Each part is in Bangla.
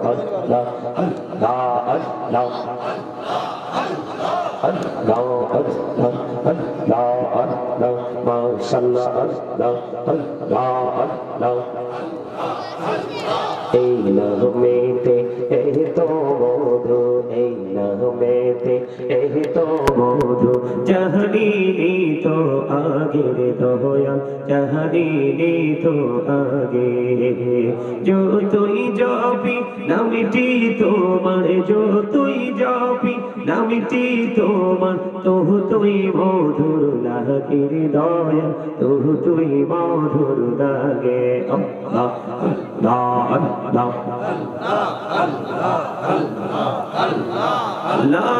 আল্লাহ আল্লাহ আল্লাহ আল্লাহ আল্লাহ আল্লাহ এই নামেতে এই তো মধু তে এই তো বোঝো চাহনি তো আগে দয়া চাহনি তো আগে যো তুই যাবি নামিটি তোমার যো তুই যাবি নামিটি তোমার তোহ তুই মধুর লাগে দয়া তোহ তুই মধুর লাগে আল্লাহ আল্লাহ আল্লাহ আল্লাহ আল্লাহ আল্লাহ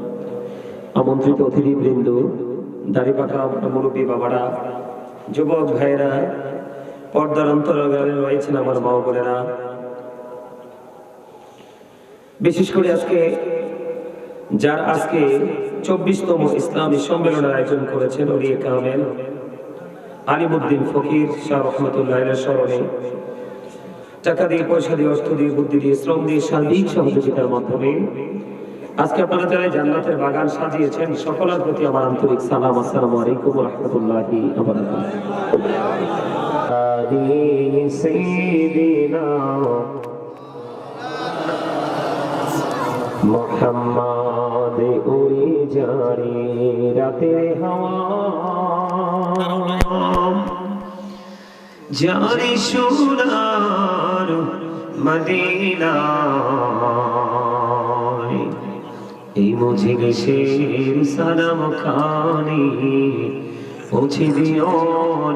আমন্ত্রিত অতিথি বৃন্দ দাড়িপাঠা মুরব্বী বাবারা, যুবক ভাইয়েরা, পর্দার অন্তরালে রয়েছেন আমার মা বোনেরা। বিশেষ করে আজকে যার আজকে চব্বিশতম ইসলামী সম্মেলনের আয়োজন করেছেন ওলিয়ে কামেল, আলিমুদ্দিন ফকির শাহ রহমতুল্লাহ স্মরণে। টাকা দিয়ে, পয়সা দিয়ে, অর্থ দিয়ে, বুদ্ধি দিয়ে, শ্রম দিয়ে, সার্বিক সহযোগিতার মাধ্যমে আজকে আপনারা যারা জান্নাতের বাগান সাজিয়েছেন, সকলের প্রতি আমার আন্তরিক সালাম। আসসালামু আলাইকুম রহমতুল্লাহি ওই জারি জারি সোনার মদিনা। এই মুঝে গেছের সালাম খানি পৌঁছে দিও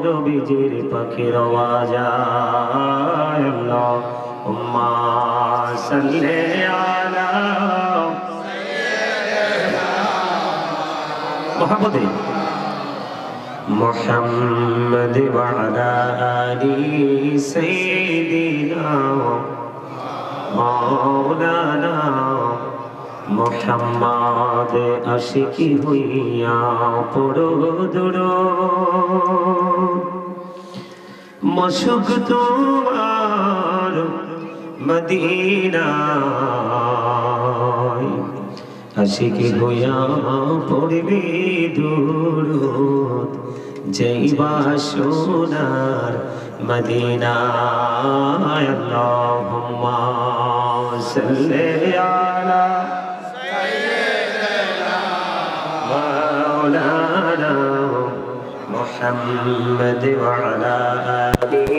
নবীজির পাখির আওয়াজ আল্লাহ উম্মা সাল্লি আলা মোহাম্মদে محمد وعلى آل سيدنا مولانا মোহাম্মদ আশিকি হইয়া পড়ো দূর। মশুক তোমার মদিনা আশিকি হইয়া পড়বে দূর। যাইবা সোনার মদিনা আল্লাহুম্মা সাল্লি محمد وعلى آله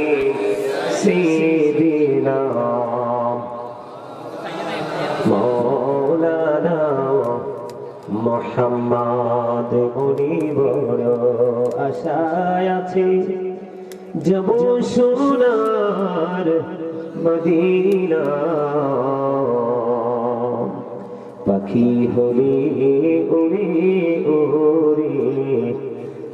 سيدنا مولانا মোহাম্মদ উনি বড় আশায় আছে যাব সোনার মদিনা পাখি হলে উড়ে উড়ে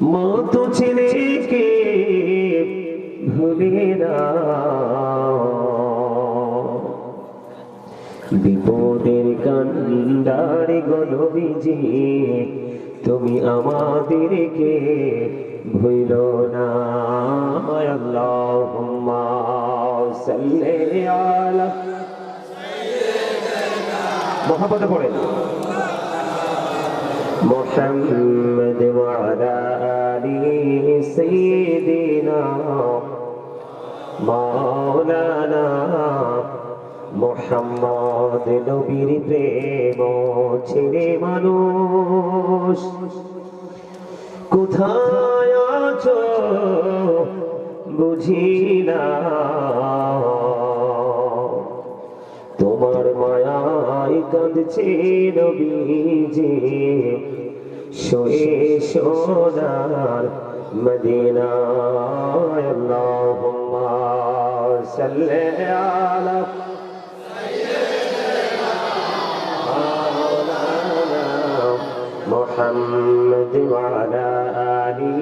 মা তো ছেলেকে ভুলে না বিপদের কান্ডারে গলবিজি তুমি আমাদেরকে ভুল না। আল্লাহুম্মা সাল্লি আলা পড়েন محمد وعلى آله سيدنا مولانا মোহাম্মদ নবীর প্রেম ছেড়ে মানুষ কোথায় আছো বুঝি না তোমার মায়ায় কাঁদছে নবীজি শোয়ে সোনার মদিনায় আল্লাহুম্মা সাল্লি আলা محمد وعلى آله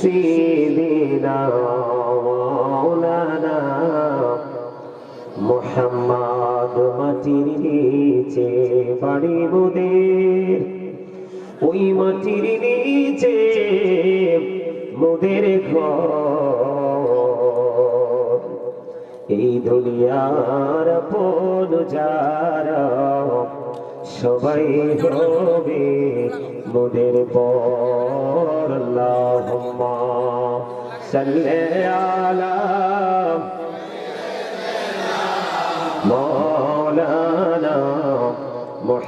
سيدنا مولانا মোহাম্মদ মাটির নিচে বাড়ি মোদের। ওই মাটির নিচে মোদের ঘর। এই দুনিয়ার পদ যারা, সবাই হবে মোদের পর। আল্লাহুম্মা সাল্লি আলা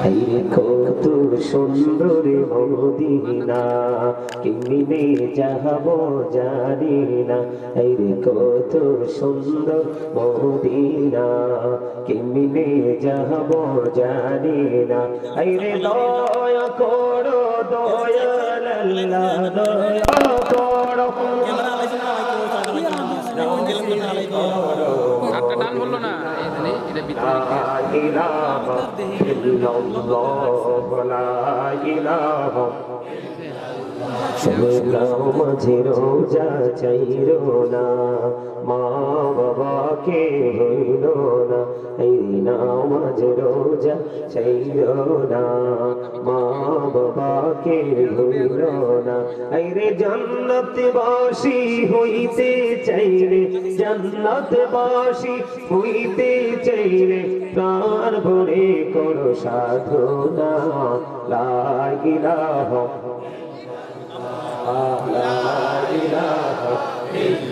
আইরে কত সুন্দর মদিনা, কেমনে যাহব জানি না। আইরে কত সুন্দর মদিনা, কেমনে যাহব জানি না। আইরে দয়া করো, দয়াল আল্লাহ, দয়া করো। হাতটা ডান বলল না। এটা ভিতরে মাঝে রোজা চাই রোনা মা বাবাকে হইল না? এই নাও মাঝে রোজা চাইর না। মা বাবাকে হইল না? এই রে জান্নাত বাসি হইতে চাইলে জান্নাত বাসি হইতে চাইলে প্রাণ ভরে করো সাধনা, লা ইলাহা لا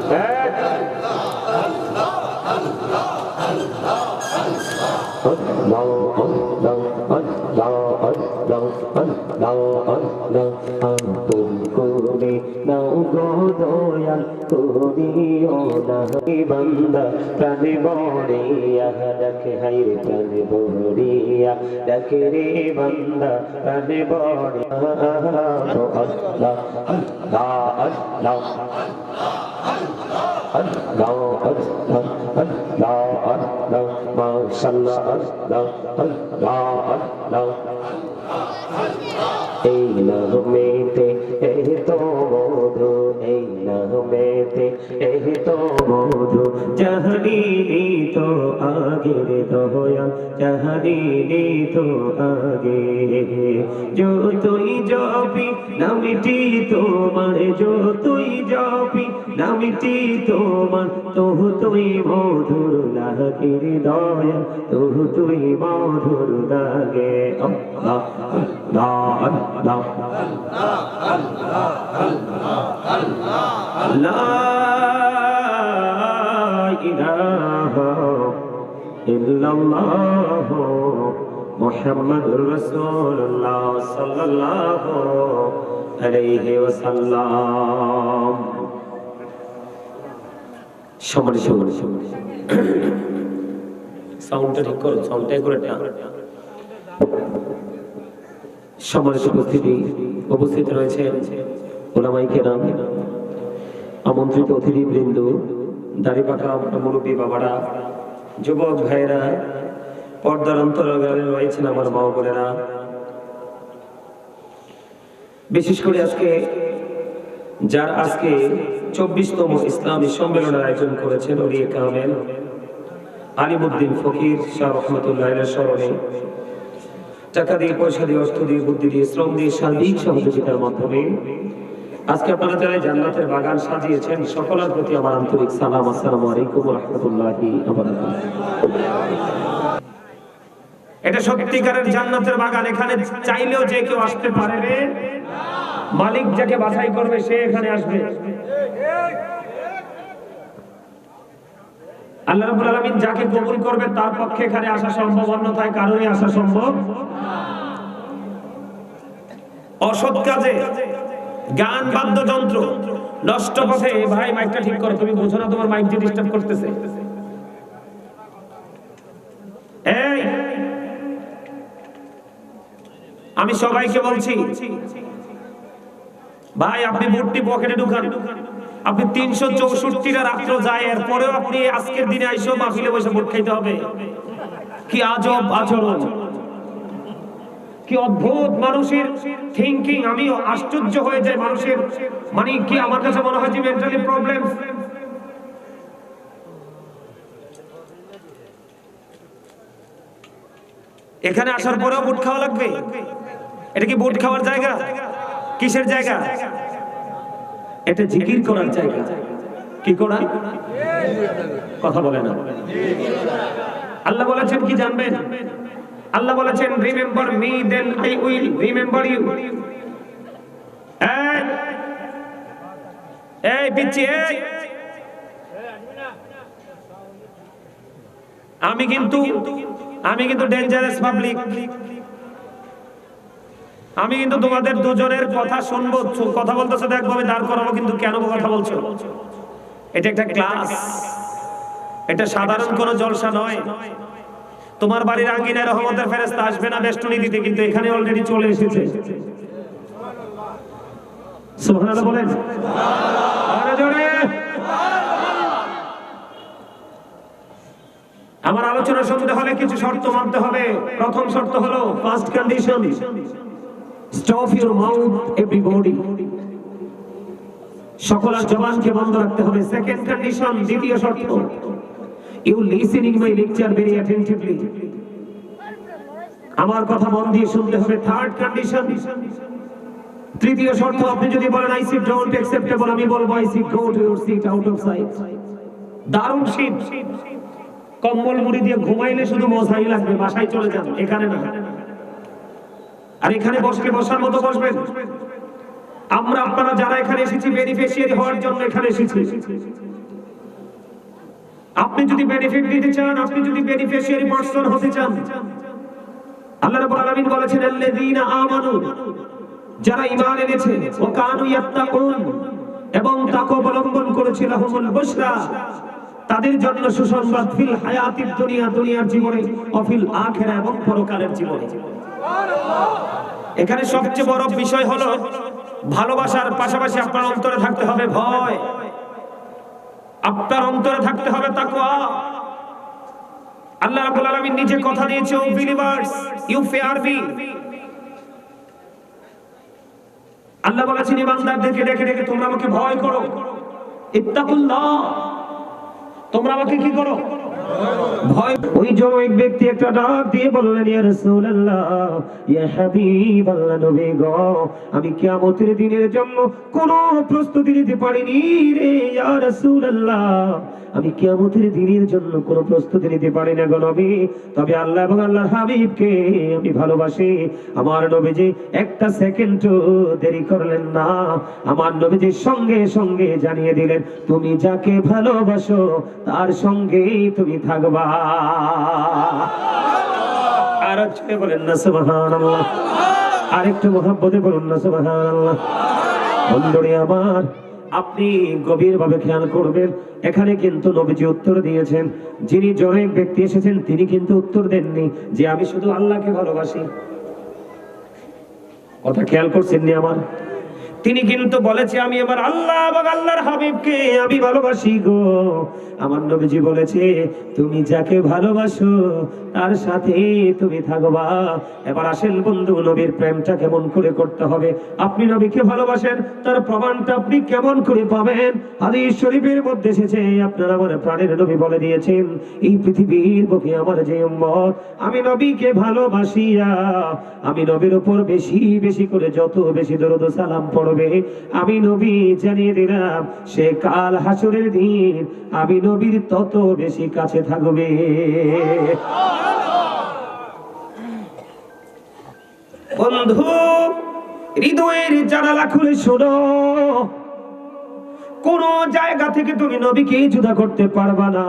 তুমি নাও গো দয়াল তুমিও নাহি বান্দা প্রাণ বড়িয়া রাখে হাই রে প্রাণ বড়িয়া রাখে রে বান্দা প্রাণ বড়িয়া আল্লাহ আল্লাহ আল্লাহ আল্লাহ আল্লাহ আল্লাহ আল্লাহ Mashallah, الله Allah, Allah. এই নামেতে এই তো মধু এই নামেতে এই তো মধু চাহনি তো আগে দয়া চাহনি তো আগে যতই জপি নামিটি তোমার যতই জপি নামিটি তোমার তহু তুই মধুর লাগে রে দয়া তহু তুই মধুর লাগে আল্লাহ আল্লাহ আল্লাহ মোহাম্মদ রসুল্লাহ সাল্লাহ আলাইহি ওয়াসাল্লাম সবার সবার সবার সাউন্ডটা ঠিক করো সাউন্ডটাই করে না সম্মানিত উপস্থিতি উপস্থিত রয়েছে ওলামাই কেরাম, আমন্ত্রিত অতিথিবৃন্দ দাড়িপাঠা মুরব্বী বাবারা, যুবক ভাইয়েরা, পর্দার অন্তরালে রয়েছেন আমার মা বোনেরা। বিশেষ করে আজকে যার আজকে চব্বিশতম ইসলামী সম্মেলনের আয়োজন করেছেন ওরিয়ে কামেল, আলিমুদ্দিন ফকির শাহ রহমতুল্লাহ স্মরণে। টাকা দিয়ে পয়সা দিয়ে, অর্থ দিয়ে, বুদ্ধি দিয়ে, শ্রম দিয়ে সার্বিক সহযোগিতার মাধ্যমে আজকে আপনারা যারা জান্নাতের বাগান সাজিয়েছেন, সকলের প্রতি আমার আন্তরিক সালাম, আসসালামু আলাইকুম রহমতুল্লাহি এটা সত্যিকারের জান্নাতের বাগান, এখানে চাইলেও যে কেউ আসতে পারে মালিক যাকে বাছাই করবে, সে এখানে আসবে। আল্লাহ রাব্বুল আলামিন যাকে কবুল করবে তার পক্ষে এখানে আসা সম্ভব, অন্যথায় কারোরই আসা সম্ভব অসৎ কাজে, গান, বাদ্যযন্ত্র নষ্ট পথে ভাই মাইকটা ঠিক করো, তুমি বোঝো না তোমার মাইক ডিস্টার্ব করতেছে। এই, আমি সবাইকে বলছি, ভাই, আপনি মূর্তি পকেটে ঢুকান। আপনি তিনশো চৌষট্টিটা রাত্র যায়, এরপরেও আপনি আজকের দিনে আইসো মাহফিলে বসে ভোট খাইতে হবে। কি আজব আচরণ। মানে এখানে আসার পরেও বুট খাওয়া লাগবে। এটা কি বুট খাওয়ার জায়গা? কিসের জায়গা? এটা জিকির করার জায়গা। কি করা? কথা বলে না। আল্লাহ বলেছেন কি জানবেন? আল্লাহ বলেছেন remember me then I will remember you এই পিচ্ছি এই। আমি কিন্তু আমি কিন্তু ডেঞ্জারাস পাবলিক আমি কিন্তু তোমাদের দুজনের কথা শুনব কথা বলতেছো দেখব আমি দাঁড় করাবো, কিন্তু কেন কথা বলছো? এটা একটা ক্লাস। এটা সাধারণ কোনো জলসা নয়। তোমার বাড়ির আঙ্গিনায় রহমতের ফেরেস্তা আসবে না বেষ্টনী দিতে, কিন্তু এখানে অলরেডি চলে এসেছে। আমার আলোচনা শুনতে হলে কিছু শর্ত মানতে হবে। প্রথম শর্ত হলো first condition stop your mouth everybody সকল জবানকে বন্ধ রাখতে হবে। সেকেন্ড কন্ডিশন দ্বিতীয় শর্ত। You listening my lecture very attentively আমার কথা মন দিয়ে শুনতে হবে। থার্ড কন্ডিশন তৃতীয় শর্ত, আপনি যদি বলেন আই সিট ডোন্ট অ্যাকসেপ্টেবল আমি বলব I sit go to your seat out of sight দারুণ শীত। কম্বল মুড়ি দিয়ে ঘুমাইলে শুধু মশাই লাগবে, বাসায় চলে যান, এখানে না। আর এখানে বসকে বসার মতো বসবেন। আমরা আপনারা যারা এখানে এসেছি বেনিফিশিয়ারি হওয়ার জন্য এখানে এসেছি। আপনি যদি বেনিফিট দিতে চান, আপনি যদি বেনিফিশিয়ারি পার্সন হতে চান, আল্লাহ রাব্বুল আলামিন বলেছেন, আল্লাযীনা আমানু যারা ঈমান এনেছে ও কানু ইয়াত্তাকুন এবং তাকওয়া অবলম্বন করেছে, লাহুমুল বুশরা তাদের জন্য সুসংবাদ, ফিল হায়াতিদ দুনিয়া দুনিয়ার জীবনে অফিল আখিরা এবং পরকালের জীবনে। এখানে সবচেয়ে বড় বিষয় হলো ভালোবাসার পাশাপাশি আপনার অন্তরে থাকতে হবে ভয়। আপনার অন্তরে থাকতে হবে তাকওয়া। আল্লাহ রাব্বুল আলামিন নিজে কথা দিয়েছে ও believers you fear me Allah বলেছেন, ইমানদারদেরকে ডেকে ডেকে তোমরা আমাকে ভয় করো। ইত্তাকুল্লাহ, তোমরা আমাকে কি করো? ওই জনৈক ব্যক্তি একটা ডাক দিয়ে বললেন, ইয়া রাসূলুল্লাহ, ইয়া হাবিবাল্লাহ নবী গো, আমি কিয়ামতের দিনের জন্য কোন প্রস্তুতি নিতে পারিনি রে, ইয়া রাসূলুল্লাহ। আমি কিয়ামতের দিনের জন্য কোনো প্রস্তুতি নিতে পারি না গো নবী। তবে আল্লাহ এবং আল্লাহর হাবিবকে আমি ভালোবাসি। আমার নবীজি একটা সেকেন্ড দেরি করলেন না। আমার নবীজি সঙ্গে সঙ্গে জানিয়ে দিলেন, তুমি যাকে ভালোবাসো, তার সঙ্গেই তুমি থাকবা। আর হচ্ছে বলেন না, সুবহানাল্লাহ। আরেকটু মহাব্বতে বলুন না, সুবহানাল্লাহ। বন্ধুরে আমার আপনি গভীরভাবে খেয়াল করবেন, এখানে কিন্তু নবীজি উত্তর দিয়েছেন, যিনি জনৈক ব্যক্তি এসেছেন, তিনি কিন্তু উত্তর দেননি যে আমি শুধু আল্লাহকে ভালোবাসি। কথা খেয়াল করছেন নি আমার? তিনি কিন্তু বলেছে, আমি আমার আল্লাহ এবং আল্লাহর হাবিবকে আমি ভালোবাসি গো। আমার নবীজি বলেছে, তুমি যাকে ভালোবাসো, তার সাথে তুমি থাকবা। এবার আসেন বন্ধু, নবীর প্রেমটা কেমন করে করতে হবে। আপনি নবীকে ভালোবাসেন, তার প্রমাণটা আপনি কেমন করে পাবেন? হাদিস শরীফের মধ্যে এসেছে, আপনারা আমার প্রাণের নবী বলে দিয়েছেন, এই পৃথিবীর বুকে আমার যে উম্মত, আমি নবীকে ভালোবাসিয়া আমি নবীর উপর বেশি বেশি করে যত বেশি দরদ সালাম পড়বে, আমি নবী জানিয়ে দিলাম, সে কাল হাসরের দিন আমি নবীর তত বেশি কাছে থাকবে। বন্ধু, হৃদয়ের জানালা খুলে শোনো। কোন জায়গা থেকে তুমি নবীকে জুদা করতে পারবা না।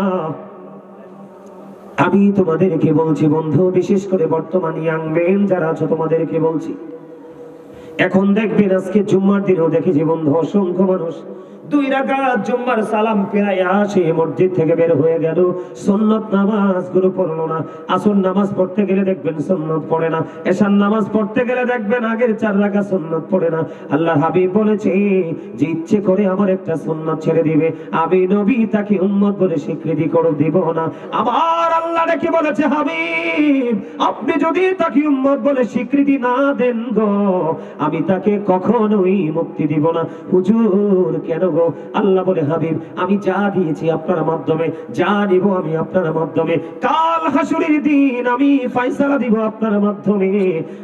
আমি তোমাদেরকে বলছি বন্ধু, বিশেষ করে বর্তমান ইয়াং মেন যারা আছো, তোমাদেরকে বলছি। এখন দেখবেন আজকে জুম্মার দিনেও দেখেছি বন্ধু, অসংখ্য মানুষ দুই রাকাত জুম্মার সালাম পেরায় আসে, মসজিদ থেকে বের হয়ে গেল। সুন্নত নামাজগুলো পড়ল না। আসর নামাজ পড়তে গেলে দেখবেন সুন্নত পড়ে না। এশার নামাজ পড়তে গেলে দেখবেন আগের চার রাকাত সুন্নত পড়ে না। আল্লাহ হাবিব বলেছে, যে ইচ্ছে করে আমার একটা সুন্নত ছেড়ে দিবে। আমি নবী, তাকে উম্মত বলে স্বীকৃতি করে দিব না। আমার আল্লাহ নাকি বলেছে, হাবিব, আপনি যদি তাকে উম্মত বলে স্বীকৃতি না দেন গো, আমি তাকে কখনোই মুক্তি দিব না। হুজুর, কেন গো? আল্লাহ বলে, হাবিব, আমি যা দিয়েছি আপনার মাধ্যমে, যা দিব আমি আপনার মাধ্যমে। কাল হাসুরের দিন আমি ফয়সালা দিব আপনার মাধ্যমে।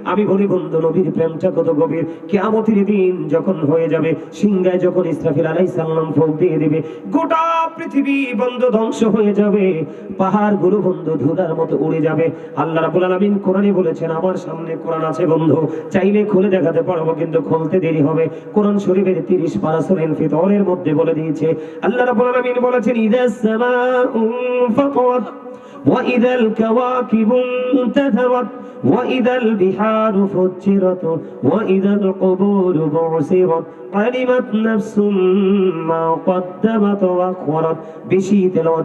আমি বলি, বন্ধু, নবীর প্রেমটা কত গভীর। কেয়ামতের দিন যখন হয়ে যাবে, সিংহায় যখন ইসরাফিল আলাইহিস সালাম ফোক দিয়ে দিবে, গোটা পৃথিবী বন্ধ ধ্বংস হয়ে যাবে। পাহাড়গুলো বন্ধু ধুলার মতো উড়ে যাবে। আল্লাহ রাব্বুল আলামিন কোরআনে বলেছেন, আমার সামনে কোরআন আছে বন্ধু। চাইলে খুলে দেখাতে পারব, কিন্তু খুলতে দেরি হবে। কোরআন শরীফের 30 পারা সূরা ফিতরের মধ্যে বলে দিয়েছে আল্লাহ রাব্বুল আলামিন বলেছেন ইদাস সামাউ ফাতারাত وإذا الكواكب انتثرت وإذا البحار فجرت وإذا القبور بعثرت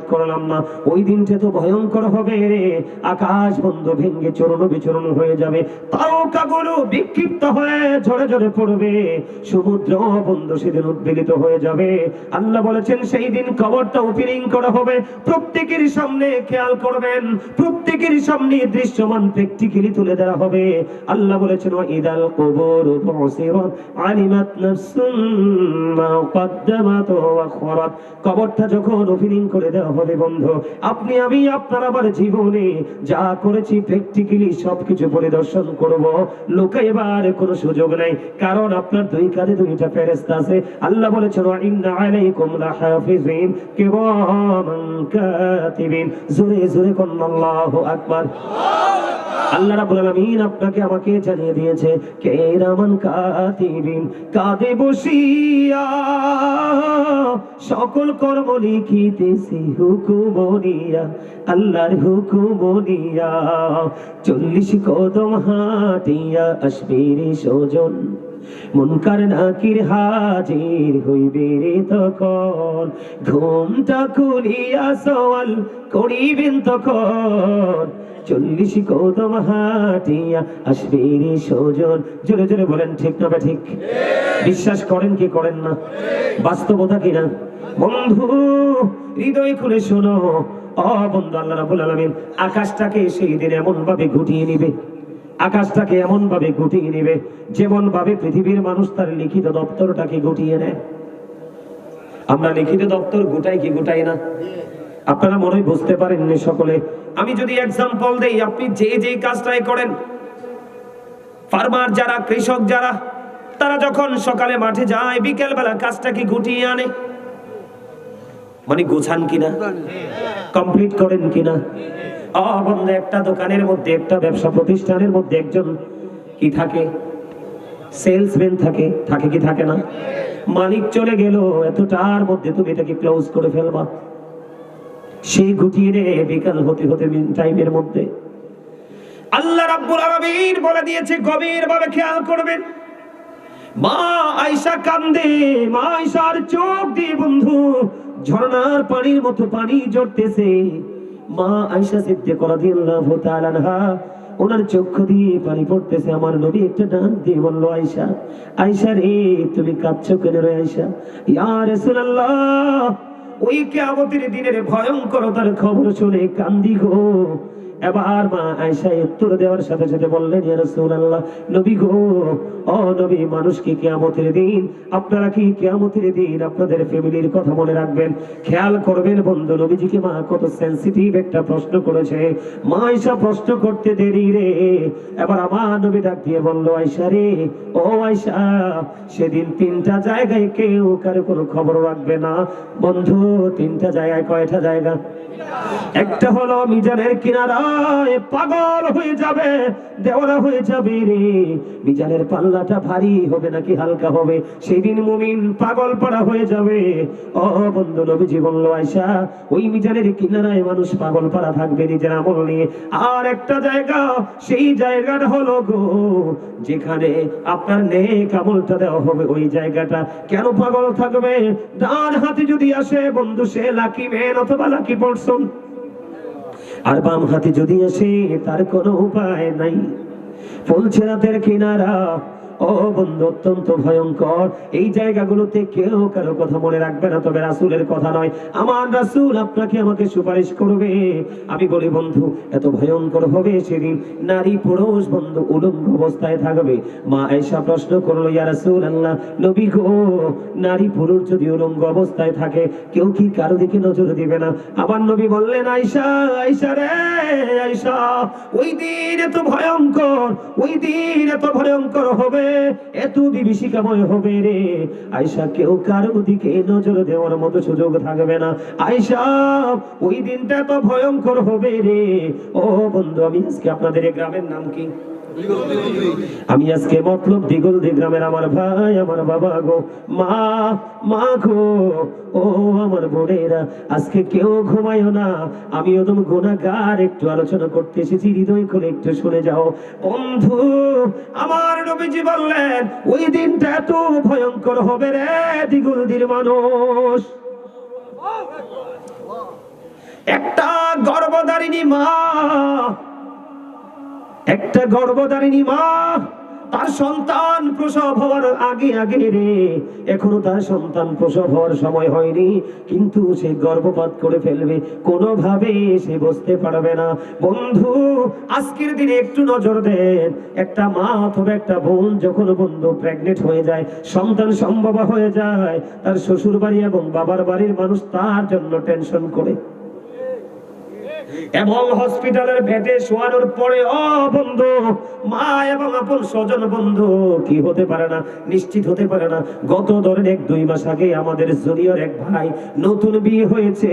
করলাম না। ওই দিনটা তো ভয়ঙ্কর হবে রে। আকাশ বন্ধ ভেঙে চরণ বিচরণ হয়ে যাবে। তারকাগুলো বিক্ষিপ্ত হয়ে ঝরে ঝরে পড়বে। সমুদ্র বন্ধ সেদিন উদ্বেলিত হয়ে যাবে। আল্লাহ বলেছেন, সেই দিন কবরটা ওপেনিং করা হবে। প্রত্যেকের সামনে খেয়াল করবেন, প্রত্যেকের সামনে দৃশ্যমান প্র্যাকটিক্যালি তুলে দেওয়া হবে। আল্লাহ বলেছেন ইদাল কবর আলিমাত নফস কবরটা যখন ওপেনিং করে দেওয়া হবে আপনি, আমি, আপনার, আমার জীবনে যা করেছি প্র্যাকটিক্যালি সবকিছু পরিদর্শন করব। লোকে এবার কোনো সুযোগ নাই, কারণ আপনার দুই কাঁধে দুইটা আছে। আল্লাহ বলেছেন ইন্না কিরামান কাতিবিন। জোরে জোরে কোন, আল্লাহু আকবার। আল্লাহ রাব্বুল আলামিন আপনাকে আমাকে জানিয়ে দিয়েছে, কেরামান কাতিবিন। কাঁধে বসিয়া সকল কর্ম লিখিতেছি, হুকুমনিয়া, আল্লাহর হুকুমনিয়া। চল্লিশ কদম হাটিয়া আসবির সজন, মুনকার নাকির হাজির হইবে রে তখন। ঘুমটা খুলিয়া সওয়াল করিবেন তখন চল্লিশ কদম হাটিয়া আসবে রে সজন জোরে জোরে বলেন, ঠিক না ঠিক বিশ্বাস করেন কি করেন না? বাস্তবতা কিনা বন্ধু, হৃদয় খুলে শোনো। অ বন্ধু আল্লাহ রাব্বুল আলামিন, আকাশটাকে সেই দিন এমন ভাবে ঘুটিয়ে নিবে। আকাশটাকে এমন ভাবে গুটিয়ে নেবে যেমন ভাবে পৃথিবীর মানুষ তার লিখিত দপ্তরটাকে গুটিয়ে নেয়। আমরা লিখিত দপ্তর গোটাই কি গোটাই না? আপনারা মনে বুঝতে পারেননি সকলে আমি যদি এক্সাম্পল দেই, আপনি যে যে কাজটাই করেন ফার্মার যারা, কৃষক যারা, তারা যখন সকালে মাঠে যায় বিকেল বেলা কাজটা কি গুটিয়ে আনে? মানে গোছান কিনা? কমপ্লিট করেন কিনা? বন্ধু, একটা দোকানের মধ্যে, একটা ব্যবসা প্রতিষ্ঠানের মধ্যে একজন কি থাকে? সেলসম্যান থাকে থাকে কি থাকে না? মালিক চলে গেল, এতটার মধ্যে তুমি এটাকে ক্লোজ করে ফেলবা। সেই রে বিকাল হতে হতে টাইমের মধ্যে। আল্লাহ রাব্বুল আলামিন বলে দিয়েছে গভীর ভাবে খেয়াল করবেন। মা আয়সা কান্দে, মা আয়সার চোখ দিয়ে বন্ধু, ঝর্ণার পানির মতো পানি জড়তেছে মা আয়সা সিদ্দিক রাদিয়াল্লাহু তাআলা আনহা, ওনার চক্ষু দিয়ে পানি পড়তেছে। আমার নবী একটা ডান দিয়ে বলল আয়সা আয়সা রে, তুমি কাঁদছো কেন রে আয়সা ইয়া রাসূলুল্লাহ ওই কেয়ামতের দিনের ভয়ঙ্করতার খবর শুনে কান্দি গো। এবার মা আয়সা উত্তর দেওয়ার সাথে সাথে বললেন, ইয়া রাসূলুল্লাহ, নবী গো, ও নবী, মানুষ কি কিয়ামতের দিন, আপনারা কি কিয়ামতের দিন আপনাদের ফ্যামিলির কথা মনে রাখবেন? খেয়াল করবেন বন্ধু, নবীজিকে মা কত সেনসিটিভ একটা প্রশ্ন করেছে। মা আয়সা প্রশ্ন করতে দেরি রে। এবার আমার নবী ডাক দিয়ে বলল আয়সা রে, ও আয়সা সেদিন তিনটা জায়গায় কেউ কারও কোনো খবর রাখবে না। বন্ধু, তিনটা জায়গায় কয়টা জায়গা? একটা হলো মিজানের কিনারায় পাগল হয়ে যাবে, দেওয়ালা হয়ে যাবে রে। মিজানের পাল্লাটা ভারী হবে নাকি হালকা হবে? সেই দিন মুমিন পাগল পাড়া হয়ে যাবে। ও বন্ধু আয়সা ওই কিনারায় মানুষ পাগল থাকবে নিজের আমল নিয়ে। আর একটা জায়গা, সেই জায়গাটা হলো গো, যেখানে আপনার নেক আমলটা দেওয়া হবে। ওই জায়গাটা কেন পাগল থাকবে? ডান হাতে যদি আসে বন্ধু, সে লাকি ম্যান অথবা লাকি পার্সন আর বাম হাতে যদি আসে তার কোনো উপায় নাই। ফুলছে রাতের কিনারা ও বন্ধু, অত্যন্ত ভয়ঙ্কর। এই জায়গাগুলোতে কেউ কারও কথা মনে রাখবে না, তবে রাসূলের কথা নয়। আমার রাসূল আপনাকে আমাকে সুপারিশ করবে। আমি বলি, বন্ধু, এত ভয়ঙ্কর হবে সেদিন। নারী পুরুষ, বন্ধু, উলঙ্গ অবস্থায় থাকবে। মা আয়েশা প্রশ্ন করল, ইয়া রাসূলুল্লাহ, নবী গো, নারী পুরুষ যদি উলঙ্গ অবস্থায় থাকে, কেউ কি কারও দিকে নজর দিবে না? আবার নবী বললেন, আয়েশা আয়েশা রে, আয়েশা, ওই দিন এত ভয়ঙ্কর, ওই দিন এত ভয়ঙ্কর হবে। এত বিভীষিকাময় হবে রে? আয়সা কেউ কারও দিকে নজর দেওয়ার মতো সুযোগ থাকবে না। আয়সা ওই দিনটা তো ভয়ঙ্কর হবে রে। ও বন্ধু, আমি আজকে আপনাদের গ্রামের নাম কি? আমি আজকে মতলব দিগলদি গ্রামের আমার ভাই, আমার বাবা গো। মা মা গো, ও আমার বোনেরা, আজকে কেউ ঘুমায়ও না। আমি ওদম গুণাগার, একটু আলোচনা করতে এসেছি, হৃদয় করে একটু শুনে যাও। বন্ধু, আমার নবীজি বললেন, ওই দিনটা এত ভয়ঙ্কর হবে রে দিগুলদির মানুষ। একটা গর্ভধারিণী মা একটা গর্ভধারিণী মা, তার সন্তান প্রসব হওয়ার আগে আগে রে, এখনও তার সন্তান প্রসব হওয়ার সময় হয়নি, কিন্তু সে গর্ভপাত করে ফেলবে, কোনোভাবে সে বসতে পারবে না। বন্ধু, আজকের দিনে একটু নজর দেন, একটা মা অথবা একটা বোন যখন বন্ধু প্রেগনেন্ট হয়ে যায়, সন্তান সম্ভব হয়ে যায়, তার শ্বশুর বাড়ি এবং বাবার বাড়ির মানুষ তার জন্য টেনশন করে। এবং হসপিটালের বেডে শোয়ানোর পরে, ও বন্ধু, মা এবং আপন স্বজন বন্ধু, কি হতে পারে না? নিশ্চিত হতে পারে না। গত ধরেন এক দুই মাস আগে আমাদের জুনিয়র এক ভাই নতুন বিয়ে হয়েছে।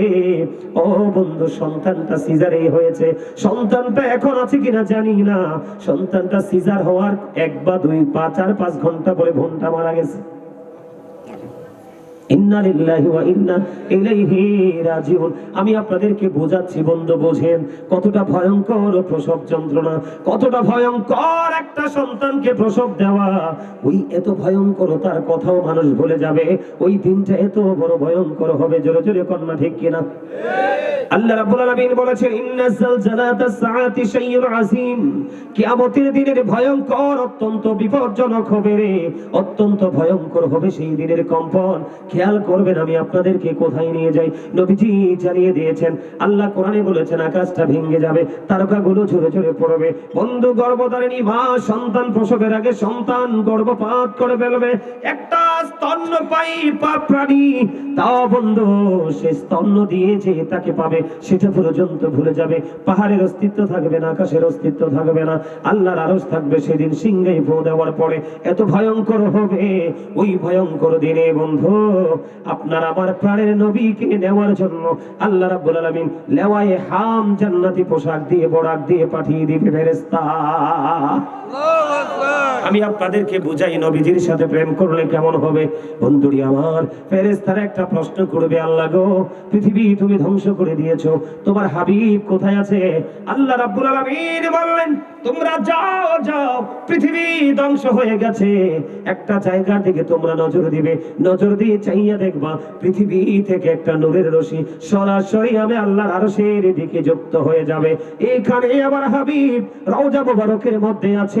ও বন্ধু, সন্তানটা সিজারে হয়েছে। সন্তানটা এখন আছে কিনা জানি না। সন্তানটা সিজার হওয়ার এক বা দুই পা চার পাঁচ ঘণ্টা পরে ঘণ্টা মারা গেছে। আমি আপনাদেরকে বোঝাচ্ছি, বন্ধু, বোঝেন, কতটা ভয়ঙ্কর প্রসব যন্ত্রণা, কতটা ভয়ঙ্কর একটা সন্তানকে প্রসব দেওয়া। ওই এত ভয়ঙ্করতার কথাও মানুষ ভুলে যাবে, ওই দিনটা এত বড় ভয়ঙ্কর হবে, জোরে জোরে কন্যা ঠিক কিনা? আল্লাহ রাব্বুল ভয়ঙ্কর ভয়ঙ্কর খেয়াল করবেন, আমি আপনাদেরকে কোথায় নিয়ে যাই? নবীজি জানিয়ে দিয়েছেন, আল্লাহ কোরআনে বলেছেন, আকাশটা ভেঙে যাবে, তারকাগুলো ঝরে ঝরে পড়বে। বন্ধু, গর্ভধারিণী মা, সন্তান প্রসবের আগে সন্তান গর্ভপাত করে ফেলবে। একটা স্তন্যপায়ী পা প্রাণী তাও বন্ধু, সে স্তন্য দিয়েছে তাকে পাবে, সেটা পর্যন্ত ভুলে যাবে। পাহাড়ের অস্তিত্ব থাকবে না, আকাশের অস্তিত্ব থাকবে না। আল্লাহর আরস থাকবে সেদিন সিংহে ফো দেওয়ার পরে। এত ভয়ঙ্কর হবে, ওই ভয়ঙ্কর দিনে, বন্ধু। আপনার আমার প্রাণের নবীকে নেওয়ার জন্য আল্লাহ রাব্বুল আলামিন লেওয়ায়ে হাম জান্নাতি পোশাক দিয়ে, বরাক দিয়ে পাঠিয়ে দিবে ফেরেশতা। আমি আপনাদেরকে বুঝাই, নবীজির সাথে প্রেম করলে কেমন হবে? বন্ধুরি আমার ফেরেস্তারা একটা প্রশ্ন করবে, আল্লাহ গো, পৃথিবী তুমি ধ্বংস করে দিয়েছ, তোমার হাবিব কোথায় আছে? আল্লাহ রাব্বুল আলামিন বললেন, তোমরা যাও যাও, পৃথিবী ধ্বংস হয়ে গেছে। একটা জায়গার দিকে তোমরা নজর দিবে, নজর দিয়ে চাইয়া দেখবা, পৃথিবী থেকে একটা নূরের রশি সরাসরি আমি আল্লাহর আরশের দিকে যুক্ত হয়ে যাবে। এখানে আমার হাবিব রওজা মুবারকের মধ্যে আছে।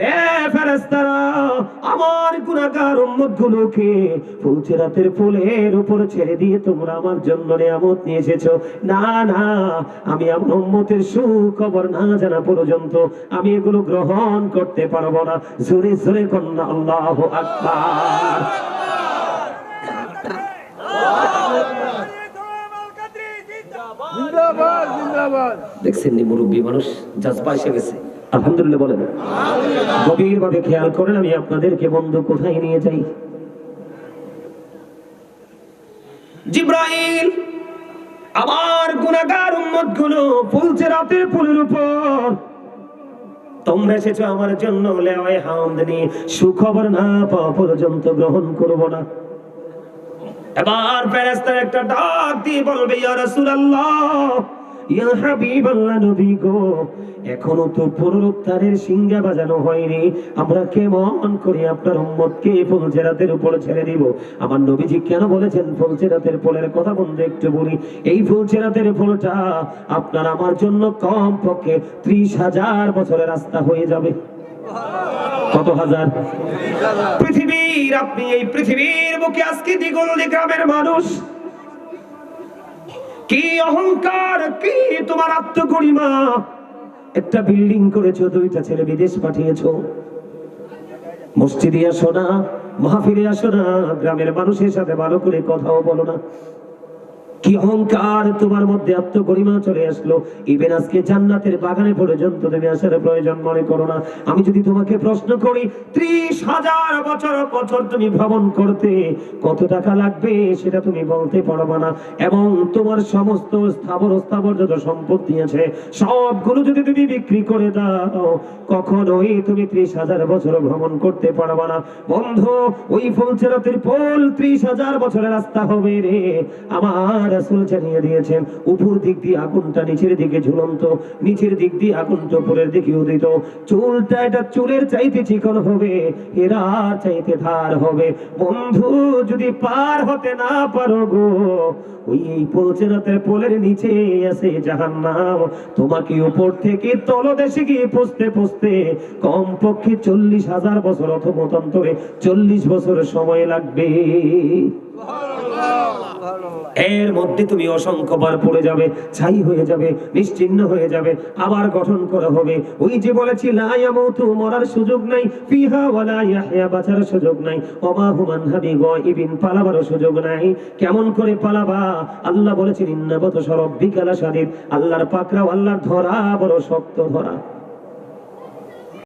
রে আমার উম্মতগুলোকে ফুলচেরাতের ফুলের উপর ছেড়ে দিয়ে তোমরা আমার জন্য নিয়ামত নিয়ে এসেছ। না না আমি আমার উম্মতের সুখবর না জানা পর্যন্ত আমি এগুলো গ্রহণ করতে পারব না। জোরে জোরে কন্যা আল্লাহ আকবার। দেখছেন নি মুরব্বী মানুষ? জাজবা এসে গেছে। আলহামদুলিল্লাহ বলেন। গভীর ভাবে খেয়াল করেন, আমি আপনাদেরকে বন্ধু কোথায় নিয়ে যাই? জিব্রাইল, আমার গুনাহগার উম্মতগুলো ফুলছে রাতের ফুলের উপর। তোমরা এসেছ আমার জন্য, লেওয়ায় হামদ নিয়ে। সুখবর না পাওয়া পর্যন্ত গ্রহণ করব না। এবার ফেরেশতা একটা ডাক দিয়ে বলবে, ইয়া রাসূলুল্লাহ এখনও তো পুনরুত্থানের সিংহা বাজানো হয়নি। আমরা কেমন করে আপনার উম্মতকে ফুলচেরাতের উপর ছেড়ে দিব? আমার নবীজি কেন বলেছেন ফুলচেরাতের পোলের কথা বন্ধু একটু বলি? এই ফুলচেরাতের পোলটা আপনার আমার জন্য কম পক্ষে ত্রিশ হাজার বছরের রাস্তা হয়ে যাবে। কত হাজার? পৃথিবীর আপনি এই পৃথিবীর বুকে আজকে দিগলি গ্রামের মানুষ। কি অহংকার, কি তোমার আত্মগরিমা? একটা বিল্ডিং করেছ, দুইটা ছেলে বিদেশ পাঠিয়েছো। মসজিদে আসো না, মাহফিলে আসো না, গ্রামের মানুষের সাথে ভালো করে কথাও বলো না। কি অহংকার তোমার মধ্যে আত্মগরিমা চলে আসলো? ইভেন আজকে জান্নাতের বাগানে পর্যন্ত তুমি আসার প্রয়োজন মনে করো না। আমি যদি তোমাকে প্রশ্ন করি, ত্রিশ হাজার বছর বছর তুমি ভ্রমণ করতে কত টাকা লাগবে সেটা তুমি বলতে পারবে না। এবং তোমার সমস্ত স্থাবর স্থাবর যত সম্পত্তি আছে, সবগুলো যদি তুমি বিক্রি করে দাও, কখনোই তুমি ত্রিশ হাজার বছর ভ্রমণ করতে পারবে না। বন্ধু, ওই ফুল ফুলচেরাতের পোল ত্রিশ হাজার বছরের রাস্তা হবে রে। আমার রাসূল জানিয়ে দিয়েছেন উপর দিক দিয়ে আগুনটা নিচের দিকে ঝুলন্ত, নিচের দিক দিয়ে আগুনটা উপরের দিকে উদিত। চুলটা এটা চুলের চাইতে চিকন হবে এরা চাইতে ধার হবে। বন্ধু, যদি পার হতে না পারো গো, ওই এই পোলের নিচে আছে জাহান্নাম। তোমাকে উপর থেকে তলদেশে গিয়ে পৌঁছতে পৌঁছতে কম পক্ষে চল্লিশ হাজার বছর অথবা অন্তরে চল্লিশ বছর সময় লাগবে। এর মধ্যে তুমি অসংখ্যবার পড়ে যাবে, ছাই হয়ে যাবে নিশ্চিহ্ন হয়ে যাবে, আবার গঠন করা হবে। ওই যে বলেছি মরার সুযোগ নাই। বাঁচার সুযোগ নাই। পালাবার সুযোগ নাই। কেমন করে পালাবা? আল্লাহ বলেছেন, ইন্নাবত সরব্বিকালা শাদীদ আল্লাহর পাকড়াও, আল্লাহর ধরা বড় শক্ত ধরা।